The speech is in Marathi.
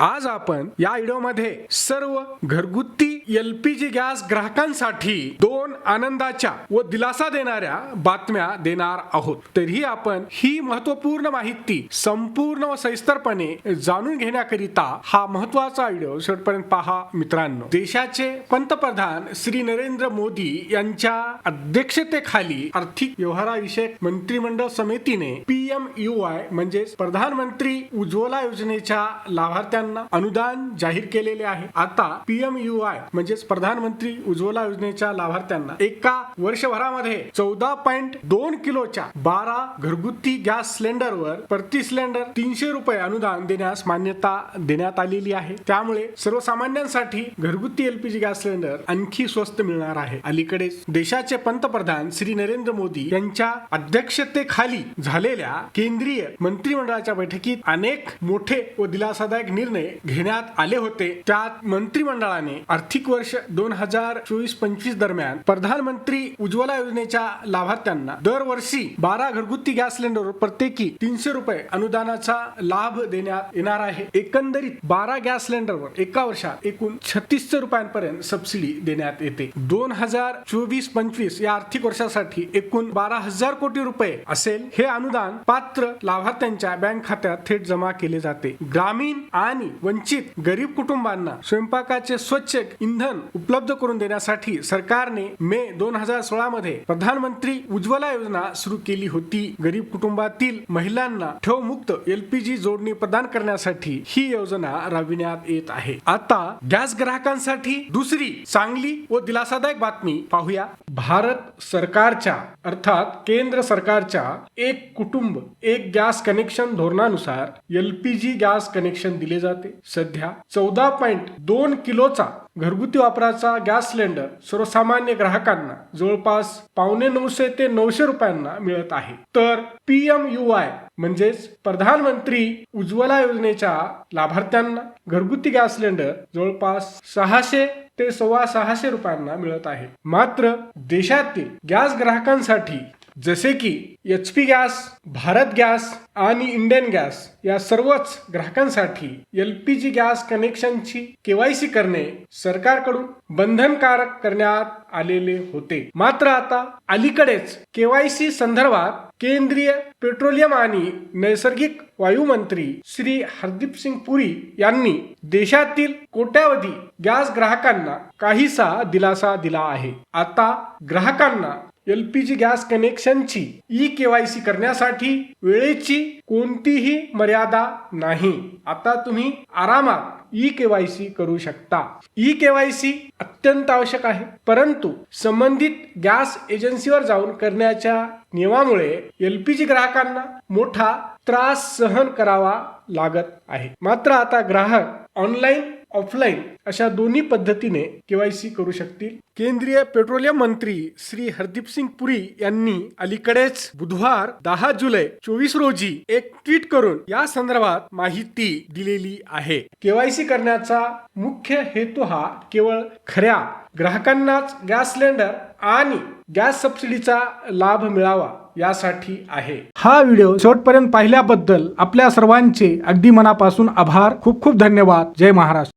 आज आपण या व्हिडिओमध्ये सर्व घरगुती एलपीजी गॅस ग्राहकांसाठी दोन आनंदाच्या व दिलासा देणाऱ्या बातम्या देणार आहोत. तरीही आपण ही महत्त्वपूर्ण माहिती संपूर्ण व सविस्तरपणे जाणून घेण्याकरिता हा महत्त्वाचा व्हिडिओ शेवटपर्यंत पहा मित्रांनो. देशाचे पंतप्रधान श्री नरेंद्र मोदी यांच्या अध्यक्षतेखाली आर्थिक व्यवहाराविषयक मंत्रिमंडळ समितीने पीएम यू आय म्हणजेच प्रधानमंत्री उज्ज्वला योजनेच्या लाभार्थ्यांना अनुदान जाहीर केलेले आहे. आता पीएम यू आय म्हणजेच प्रधानमंत्री उज्ज्वला योजनेच्या लाभार्थ्यांना एका वर्षभरामध्ये चौदा पॉईंट दोन किलोच्या बारा घरगुती गॅस सिलेंडरवर प्रति सिलेंडर तीनशे रुपये अनुदान देण्यास मान्यता देण्यात आलेली आहे. त्यामुळे सर्वसामान्यांसाठी घरगुती एलपीजी गॅस सिलेंडर आणखी स्वस्त मिळणार आहे. अलीकडेच देशाचे पंतप्रधान श्री नरेंद्र मोदी यांच्या अध्यक्षतेखाली झालेल्या केंद्रीय मंत्रिमंडळाच्या बैठकीत अनेक मोठे व दिलासादायक निर्णय घेण्यात आले होते. त्यात मंत्रिमंडळाने आर्थिक वर्ष दोन हजार चोवीस पंचवीस दरम्यान प्रधानमंत्री उज्ज्वला योजनेच्या लाभार्थ्यांना दरवर्षी बारा घरगुती गॅस सिलेंडरवर प्रत्येकी तीनशे रुपये अनुदानाचा लाभ देण्यात येणार आहे. एकंदरीत बारा गॅस सिलेंडरवर एका वर्षात एकूण छत्तीसशे रुपयांपर्यंत सबसिडी देण्यात येते. दोन हजार चोवीस पंचवीस या आर्थिक वर्षासाठी एकूण बारा हजार कोटी रुपये असेल हे अनुदान पात्र लाभार्थ्यांच्या बँक खात्यात थेट जमा केले जाते. ग्रामीण आणि वंचित गरीब कुटुंबांना स्वयंपाकाचे स्वच्छ इंधन उपलब्ध करून देण्यासाठी सरकारने मे दोन हजार सोळा मध्ये प्रधानमंत्री उज्ज्वला योजना सुरू केली होती. गरीब कुटुंबातील महिलांना ठेव मुक्त एलपीजी जोडणी प्रदान करण्यासाठी ही योजना राबविण्यात येत आहे. आता गॅस ग्राहकांसाठी दुसरी चांगली व दिलासादायक बातमी पाहूया. भारत सरकारच्या अर्थात केंद्र सरकारच्या एक कुटुंब एक गॅस कनेक्शन धोरणानुसार L P G gas connection दिले जाते. सध्या चौदा पॉईंट दोन किलोचा घरगुती वापराचा गॅस सिलेंडर सर्वसामान्य ग्राहकांना जवळपास पावणे नऊशे ते नऊशे रुपयांना मिळत आहे. तर पी एम यू आय म्हणजेच प्रधानमंत्री उज्ज्वला योजनेच्या लाभार्थ्यांना घरगुती गॅस सिलेंडर जवळपास सहाशे ते सव्वा सहाशे रुपयांना मिळत आहे मात्र देशातील गॅस ग्राहकांसाठी जसे की H P gas Bharat gas आणि इंडियन गॅस या सर्वच ग्राहकांसाठी एल पी जी गॅस कनेक्शनची केवायसी करणे सरकारकडून बंधनकारक करण्यात आलेले होते. मात्र आता अलीकडेच केवायसी संदर्भात केंद्रीय पेट्रोलियम आणि नैसर्गिक वायू मंत्री श्री हरदीप सिंग पुरी यांनी देशातील कोट्यावधी गॅस ग्राहकांना काहीसा दिलासा दिला आहे. आता ग्राहकांना एल पी जी गॅस कनेक्शनची ई केवायसी करण्यासाठी वेळेची कोणतीही मर्यादा नाही. आता तुम्ही आरामात ई केवायसी करू शकता. ई केवायसी अत्यंत आवश्यक आहे. परंतु संबंधित गॅस एजन्सीवर जाऊन करण्याच्या नियमामुळे एल पी जी ग्राहकांना मोठा त्रास सहन करावा लागत आहे. मात्र आता ग्राहक ऑनलाईन ऑफलाईन अशा दोन्ही पद्धतीने केवायसी करू शकतील. केंद्रीय पेट्रोलियम मंत्री श्री हरदीप सिंग पुरी यांनी अलीकडेच बुधवार दहा जुलै चोवीस रोजी एक ट्विट करून या संदर्भात माहिती दिलेली आहे. केवायसी करण्याचा मुख्य हेतू हा केवळ खऱ्या ग्राहकांनाच गॅस सिलेंडर आणि गॅस सबसिडीचा लाभ मिळावा यासाठी आहे. हा व्हिडिओ शेवटपर्यंत पाहिल्याबद्दल आपल्या सर्वांचे अगदी मनापासून आभार. खूप खूप धन्यवाद. जय महाराष्ट्र.